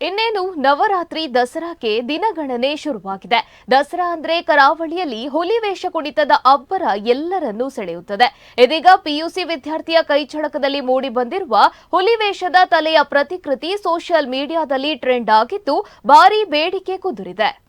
ಇನ್ನೇನು ನವರಾತ್ರಿ ದಸರಾಕ್ಕೆ ದಿನಗಣನೆ ಶುರುವಾಗಿದೆ. ದಸರಾ ಅಂದ್ರೆ ಕರಾವಳಿಯಲ್ಲಿ ಹುಲಿ ವೇಷ ಕುಣಿತದ ಅಬ್ಬರ ಎಲ್ಲರನ್ನೂ ಸೆಳೆಯುತ್ತದೆ. ಇದೀಗ ಪಿಯುಸಿ ವಿದ್ಯಾರ್ಥಿಯ ಕೈಚಳಕದಲ್ಲಿ ಮೂಡಿ ಬಂದಿರುವ ಹುಲಿ ವೇಷದ ತಲೆಯ ಪ್ರತಿಕೃತಿ ಸೋಷಿಯಲ್ ಮೀಡಿಯಾದಲ್ಲಿ ಟ್ರೆಂಡ್ ಆಗಿದ್ದು ಭಾರೀ ಬೇಡಿಕೆ ಕುದುರಿದೆ.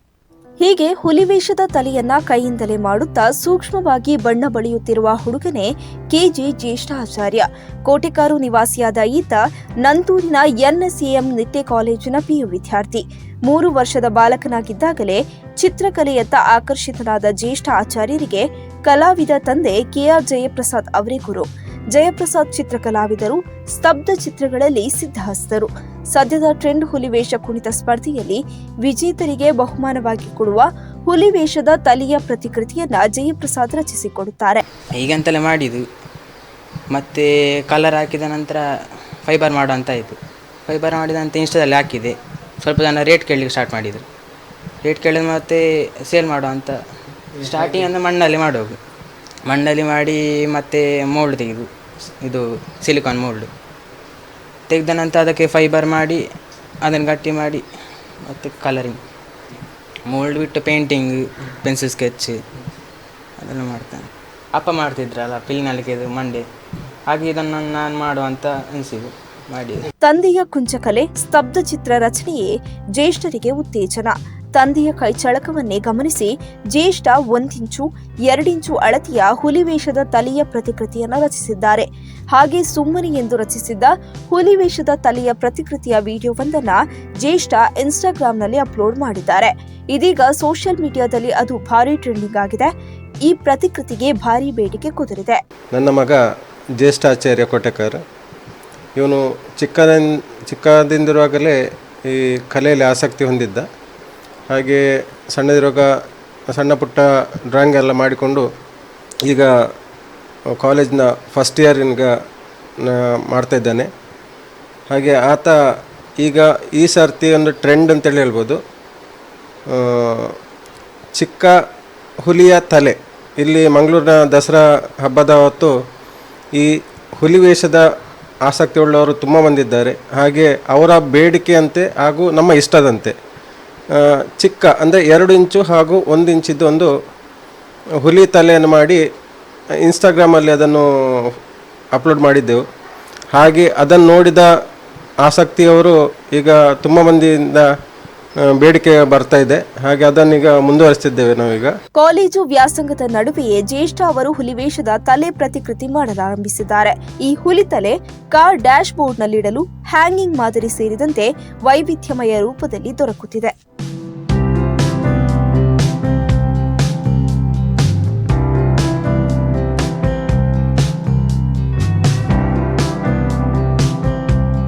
ಹೀಗೆ ಹುಲಿವೇಷದ ತಲೆಯನ್ನ ಕೈಯಿಂದಲೇ ಮಾಡುತ್ತಾ ಸೂಕ್ಷ್ಮವಾಗಿ ಬಣ್ಣ ಬಳಿಯುತ್ತಿರುವ ಹುಡುಗನೇ ಕೆಜಿ ಜ್ಯೇಷ್ಠಾಚಾರ್ಯ. ಕೋಟೆಕಾರು ನಿವಾಸಿಯಾದ ಈತ ನಂತೂರಿನ ಎನ್ಎಸ್ಎಎಂ ನಿಟ್ಟೆ ಕಾಲೇಜಿನ ಪಿಯು ವಿದ್ಯಾರ್ಥಿ. ಮೂರು ವರ್ಷದ ಬಾಲಕನಾಗಿದ್ದಾಗಲೇ ಚಿತ್ರಕಲೆಯತ್ತ ಆಕರ್ಷಿತನಾದ ಜ್ಯೇಷ್ಠ ಆಚಾರ್ಯರಿಗೆ ಕಲಾವಿದ ತಂದೆ ಕೆಆರ್ ಜಯಪ್ರಸಾದ್ ಅವರೇ ಗುರು. ಜಯಪ್ರಸಾದ್ ಚಿತ್ರಕಲಾವಿದರು ಸ್ತಬ್ಧ ಚಿತ್ರಗಳಲ್ಲಿ ಸಿದ್ಧಹಸ್ತರು. ಸದ್ಯದ ಟ್ರೆಂಡ್ ಹುಲಿವೇಷ ಕುಣಿತ ಸ್ಪರ್ಧೆಯಲ್ಲಿ ವಿಜೇತರಿಗೆ ಬಹುಮಾನವಾಗಿ ಕೊಡುವ ಹುಲಿವೇಷದ ತಲೆಯ ಪ್ರತಿಕೃತಿಯನ್ನ ಜಯಪ್ರಸಾದ್ ರಚಿಸಿಕೊಡುತ್ತಾರೆ. ಈಗಂತಲೇ ಮಾಡಿದ್ದು. ಮತ್ತೆ ಕಲರ್ ಹಾಕಿದ ನಂತರ ಫೈಬರ್ ಮಾಡೋ ಅಂತ ಆಯಿತು. ಫೈಬರ್ ಮಾಡಿದ ನಂತರ ಇನ್ಸ್ಟಾದಲ್ಲಿ ಹಾಕಿದೆ. ಸ್ವಲ್ಪ ಜನ ರೇಟ್ ಕೇಳಲಿಕ್ಕೆ ಸ್ಟಾರ್ಟ್ ಮಾಡಿದರು. ರೇಟ್ ಕೇಳಿದ ಮತ್ತೆ ಸೇಲ್ ಮಾಡೋ ಅಂತ ಸ್ಟಾರ್ಟಿಂಗ್ ಅಂದರೆ ಮಣ್ಣಲ್ಲಿ ಮಾಡೋದು ಮಣ್ಣಲ್ಲಿ ಮಾಡಿ ಮತ್ತೆ ಮೋಲ್ಡ್ ತೆಗೆದು. ಇದು ಸಿಲಿಕಾನ್ ಮೋಲ್ಡ್ ತೆಗೆದ ನಂತರ ಅದಕ್ಕೆ ಫೈಬರ್ ಮಾಡಿ, ಅದನ್ನು ಗಟ್ಟಿ ಮಾಡಿ, ಮತ್ತು ಕಲರಿಂಗ್ ಮೋಲ್ಡ್ ಬಿಟ್ಟು ಪೇಂಟಿಂಗ್ ಪೆನ್ಸಿಲ್ ಸ್ಕೆಚ್ ಅದೆಲ್ಲ ಮಾಡ್ತೇನೆ. ಅಪ್ಪ ಮಾಡ್ತಿದ್ರಲ್ಲ ಪಿಲ್ನಲ್ಲಿಗೆ ಮಂಡೆ ಹಾಗೆ ಇದನ್ನು ನಾನು ಮಾಡುವಂತ ಅನಿಸಿದ್ದು ಮಾಡಿ ತಂದೆಯ ಕುಂಚಕಲೆ ಸ್ತಬ್ಧ ಚಿತ್ರ ರಚನೆಯೇ ಜ್ಯೇಷ್ಠರಿಗೆ ಉತ್ತೇಜನ. ತಂದೆಯ ಕೈಚಳಕವನ್ನೇ ಗಮನಿಸಿ ಜ್ಯೇಷ್ಠ ಒಂದಿಂಚು, ಎರಡಿಂಚು ಅಳತೆಯ ಹುಲಿವೇಷದ ತಲೆಯ ಪ್ರತಿಕೃತಿಯನ್ನು ರಚಿಸಿದ್ದಾರೆ. ಹಾಗೆ ಸುಮ್ಮನೆ ಎಂದು ರಚಿಸಿದ್ದ ಹುಲಿವೇಷದ ತಲೆಯ ಪ್ರತಿಕೃತಿಯ ವಿಡಿಯೋವೊಂದನ್ನ ಜ್ಯೇಷ್ಠ ಇನ್ಸ್ಟಾಗ್ರಾಂನಲ್ಲಿ ಅಪ್ಲೋಡ್ ಮಾಡಿದ್ದಾರೆ. ಇದೀಗ ಸೋಷಿಯಲ್ ಮೀಡಿಯಾದಲ್ಲಿ ಅದು ಭಾರಿ ಟ್ರೆಂಡಿಂಗ್ ಆಗಿದೆ. ಈ ಪ್ರತಿಕೃತಿಗೆ ಭಾರಿ ಬೇಡಿಕೆ ಕುದುರಿದೆ. ನನ್ನ ಮಗ ಜ್ಯೇಷ್ಠಾಚಾರ್ಯ ಕೊಟಕರ್. ಇವನು ಚಿಕ್ಕದ ಚಿಕ್ಕದಿಂದಿರುವಾಗಲೇ ಈ ಕಲೆಯಲ್ಲಿ ಆಸಕ್ತಿ ಹೊಂದಿದ್ದ. ಹಾಗೆ ಸಣ್ಣದಿರುವಾಗ ಸಣ್ಣ ಪುಟ್ಟ ಡ್ರಾಯಿಂಗ್ ಎಲ್ಲ ಮಾಡಿಕೊಂಡು ಈಗ ಕಾಲೇಜ್ನ ಫಸ್ಟ್ ಇಯರ್ ಮಾಡ್ತಾ ಇದ್ದಾನೆ. ಹಾಗೆ ಆತ ಈಗ ಈ ಸರ್ತಿ ಒಂದು ಟ್ರೆಂಡ್ ಅಂತೇಳಿ ಹೇಳ್ಬೋದು. ಚಿಕ್ಕ ಹುಲಿಯ ತಲೆ, ಇಲ್ಲಿ ಮಂಗಳೂರಿನ ದಸರಾ ಹಬ್ಬದ ಹೊತ್ತು ಈ ಹುಲಿ ವೇಷದ ಆಸಕ್ತಿ ಉಳ್ಳವರು ತುಂಬ ಬಂದಿದ್ದಾರೆ ಹಾಗೆ ಅವರ ಬೇಡಿಕೆಯಂತೆ ಹಾಗೂ ನಮ್ಮ ಇಷ್ಟದಂತೆ. ಚಿಕ್ಕ, ಅಂದರೆ ಎರಡು ಇಂಚು ಹಾಗೂ ಒಂದು ಇಂಚಿದ್ದು ಒಂದು ಹುಲಿ ತಲೆಯನ್ನು ಮಾಡಿ ಇನ್ಸ್ಟಾಗ್ರಾಮಲ್ಲಿ ಅದನ್ನು ಅಪ್ಲೋಡ್ ಮಾಡಿದ್ದೆವು. ಹಾಗೆ ಅದನ್ನು ನೋಡಿದ ಆಸಕ್ತಿಯವರು ಈಗ ತುಂಬ ಮಂದಿಯಿಂದ ಬೇಡಿಕೆ ಬರ್ತಾ ಇದೆ. ಹಾಗೆ ಅದನ್ನೀಗ ಮುಂದುವರಿಸ್ತಿದ್ದೇವೆ ನಾವೀಗ. ಕಾಲೇಜು ವ್ಯಾಸಂಗದ ನಡುವೆಯೇ ಜ್ಯೇಷ್ಠ ಅವರು ಹುಲಿವೇಷದ ತಲೆ ಪ್ರತಿಕೃತಿ ಮಾಡಲಾರಂಭಿಸಿದ್ದಾರೆ. ಈ ಹುಲಿ ತಲೆ ಕಾರ್ ಡ್ಯಾಶ್ ಬೋರ್ಡ್ನಲ್ಲಿಡಲು ಹ್ಯಾಂಗಿಂಗ್ ಮಾದರಿ ಸೇರಿದಂತೆ ವೈವಿಧ್ಯಮಯ ರೂಪದಲ್ಲಿ ದೊರಕುತ್ತಿದೆ.